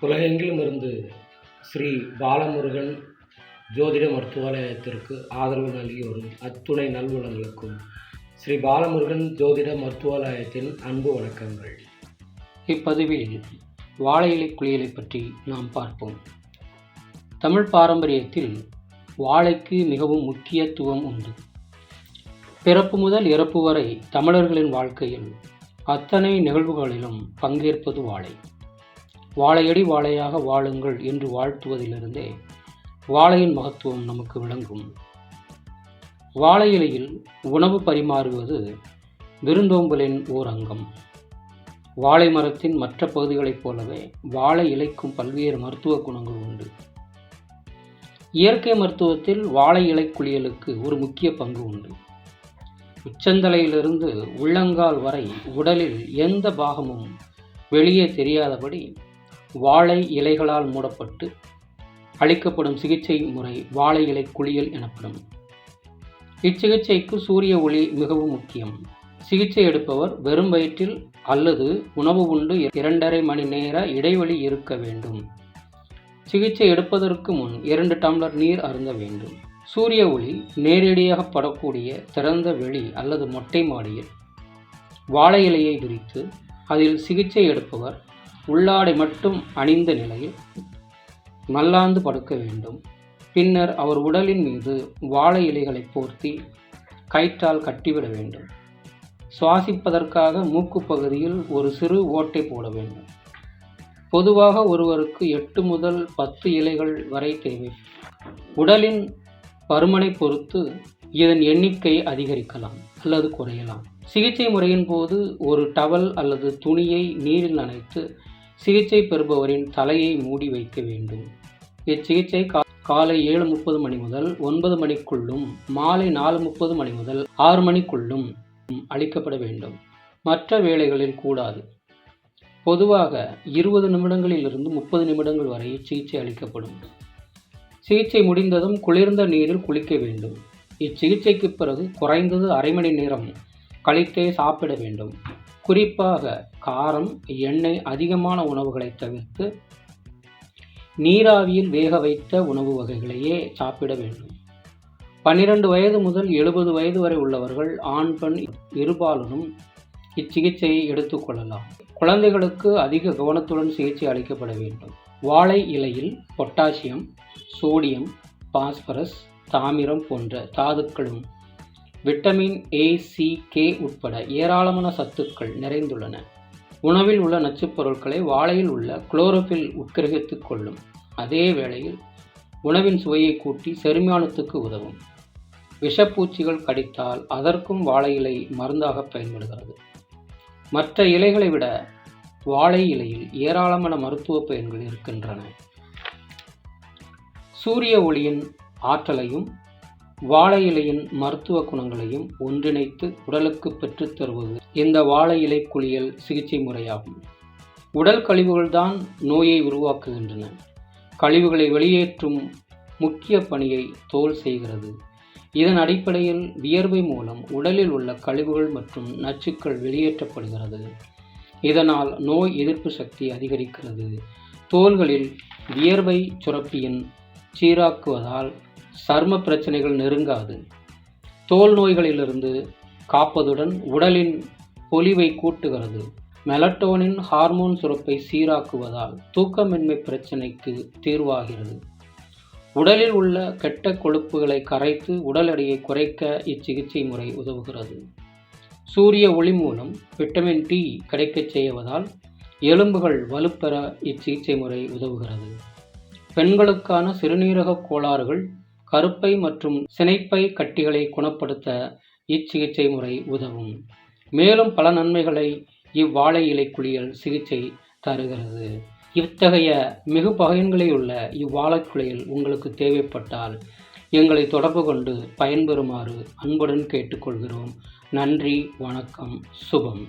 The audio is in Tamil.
உலகெங்கிலும் இருந்து ஸ்ரீ பாலமுருகன் ஜோதிட மருத்துவாலயத்திற்கு ஆதரவு நல்கி வரும் அத்துணை நல்வளங்களுக்கும் ஸ்ரீ பாலமுருகன் ஜோதிட மருத்துவாலயத்தின் அன்பு வணக்கங்கள். இப்பதிவில் வாழை இலை குளியலை பற்றி நாம் பார்ப்போம். தமிழ் பாரம்பரியத்தில் வாழைக்கு மிகவும் முக்கியத்துவம் உண்டு. பிறப்பு முதல் இறப்பு வரை தமிழர்களின் வாழ்க்கையில் அத்தனை நிகழ்வுகளிலும் பங்கேற்பது வாழை. வாழையடி வாழையாக வாழுங்கள் என்று வாழ்த்துவதிலிருந்தே வாழையின் மகத்துவம் நமக்கு விளங்கும். வாழை இலையில் உணவு பரிமாறுவது விருந்தோம்பலின் ஓர் அங்கம் வாழை மரத்தின் மற்ற பகுதிகளைப் போலவே வாழை இலைக்கும் பல்வேறு மருத்துவ குணங்கள் உண்டு. இயற்கை மருத்துவத்தில் வாழை இலை குளியலுக்கு ஒரு முக்கிய பங்கு உண்டு. உச்சந்தலையிலிருந்து உள்ளங்கால் வரை உடலில் எந்த பாகமும் வெளியே தெரியாதபடி வாழை இலைகளால் மூடப்பட்டு அளிக்கப்படும் சிகிச்சை முறை வாழை இலை குளியல் எனப்படும். இச்சிகிச்சைக்கு சூரிய ஒளி மிகவும் முக்கியம். சிகிச்சை எடுப்பவர் வெறும் வயிற்றில் அல்லது உணவு உண்டு இரண்டரை மணி நேர இடைவெளி இருக்க வேண்டும். சிகிச்சை எடுப்பதற்கு முன் இரண்டு டம்ளர் நீர் அருந்த வேண்டும். சூரிய ஒளி நேரடியாக படக்கூடிய திறந்த வெளி அல்லது மொட்டை மாடியில் வாழை இலையை விரித்து அதில் சிகிச்சை எடுப்பவர் உள்ளாடை மட்டும் அணிந்த நிலையில் மல்லாந்து படுக்க வேண்டும். பின்னர் அவர் உடலின் மீது வாழை இலைகளை போர்த்தி கயிற்றால் கட்டிவிட வேண்டும். சுவாசிப்பதற்காக மூக்கு பகுதியில் ஒரு சிறு ஓட்டை போட வேண்டும். பொதுவாக ஒருவருக்கு எட்டு முதல் பத்து இலைகள் வரை தேவை. உடலின் பருமனை பொறுத்து இதன் எண்ணிக்கை அதிகரிக்கலாம் அல்லது குறையலாம். சிகிச்சை முறையின் போது ஒரு டவல் அல்லது துணியை நீரில் நனைத்து சிகிச்சை பெறுபவரின் தலையை மூடி வைக்க வேண்டும். இச்சிகிச்சை காலை ஏழு முப்பது மணி முதல் ஒன்பது மணிக்குள்ளும் மாலை நாலு முப்பது மணி முதல் ஆறு மணிக்குள்ளும் அளிக்கப்பட வேண்டும். மற்ற வேளைகளில் கூடாது. பொதுவாக இருபது நிமிடங்களிலிருந்து முப்பது நிமிடங்கள் வரை சிகிச்சை அளிக்கப்படும். சிகிச்சை முடிந்ததும் குளிர்ந்த நீரில் குளிக்க வேண்டும். இச்சிகிச்சைக்கு பிறகு குறைந்தது அரை மணி நேரம் கழித்தே சாப்பிட வேண்டும். குறிப்பாக காரம் எண்ணெய் அதிகமான உணவுகளை தவிர்த்து நீராவியில் வேக வைத்த உணவு வகைகளையே சாப்பிட வேண்டும். பன்னிரண்டு வயது முதல் எழுபது வயது வரை உள்ளவர்கள் ஆண் பெண் இருபாலனும் இச்சிகிச்சையை எடுத்துக்கொள்ளலாம் குழந்தைகளுக்கு அதிக கவனத்துடன் சிகிச்சை அளிக்கப்பட வேண்டும். வாழை இலையில் பொட்டாசியம் சோடியம் பாஸ்பரஸ் தாமிரம் போன்ற தாதுக்களும் விட்டமின் ஏ சி கே உட்பட ஏராளமான சத்துக்கள் நிறைந்துள்ளன. உணவில் உள்ள நச்சுப்பொருட்களை வாழையில் உள்ள குளோரோபில் உட்கிரகித்துக் கொள்ளும். அதே வேளையில் உணவின் சுவையை கூட்டி செரிமானத்துக்கு உதவும். விஷப்பூச்சிகள் கடித்தால் அதற்கும் வாழை இலை மருந்தாக பயன்படுகிறது. மற்ற இலைகளை விட வாழை இலையில் ஏராளமான மருத்துவ பயன்கள் இருக்கின்றன. சூரிய ஒளியின் ஆற்றலையும் வாழை இலையின் மருத்துவ குணங்களையும் ஒன்றிணைத்து உடலுக்கு பெற்றுத்தருவது இந்த வாழை இலை குளியல் சிகிச்சை முறையாகும். உடல் கழிவுகள்தான் நோயை உருவாக்குகின்றன. கழிவுகளை வெளியேற்றும் முக்கிய பணியை தோல் செய்கிறது. இதன் அடிப்படையில் வியர்வை மூலம் உடலில் உள்ள கழிவுகள் மற்றும் நச்சுக்கள் வெளியேற்றப்படுகிறது. இதனால் நோய் எதிர்ப்பு சக்தி அதிகரிக்கிறது. தோள்களில் வியர்வை சுரப்பியின் சீராக்குவதால் சர்ம பிரச்சனைகள் நெருங்காது. தோல் நோய்களிலிருந்து காப்பதுடன் உடலின் பொலிவை கூட்டுகிறது. மெலட்டோனின் ஹார்மோன் சுரப்பை சீராக்குவதால் தூக்கமின்மை பிரச்சனைக்கு தீர்வாகிறது. உடலில் உள்ள கெட்ட கொழுப்புகளை கரைத்து உடல் எடையை குறைக்க இச்சிகிச்சை முறை உதவுகிறது. சூரிய ஒளி மூலம் விட்டமின் டி கிடைக்கச் செய்வதால் எலும்புகள் வலுப்பெற இச்சிகிச்சை முறை உதவுகிறது. பெண்களுக்கான சிறுநீரக கோளாறுகள் கருப்பை மற்றும் சினைப்பை கட்டிகளை குணப்படுத்த இச்சிகிச்சை முறை உதவும். மேலும் பல நன்மைகளை இவ்வாழை இலை குளியல் சிகிச்சை தருகிறது. இத்தகைய மிகு பயன்களிலுள்ள இவ்வாழை குளியல் உங்களுக்கு தேவைப்பட்டால் எங்களை தொடர்பு கொண்டு பயன்பெறுமாறு அன்புடன் கேட்டுக்கொள்கிறோம். நன்றி வணக்கம் சுபம்.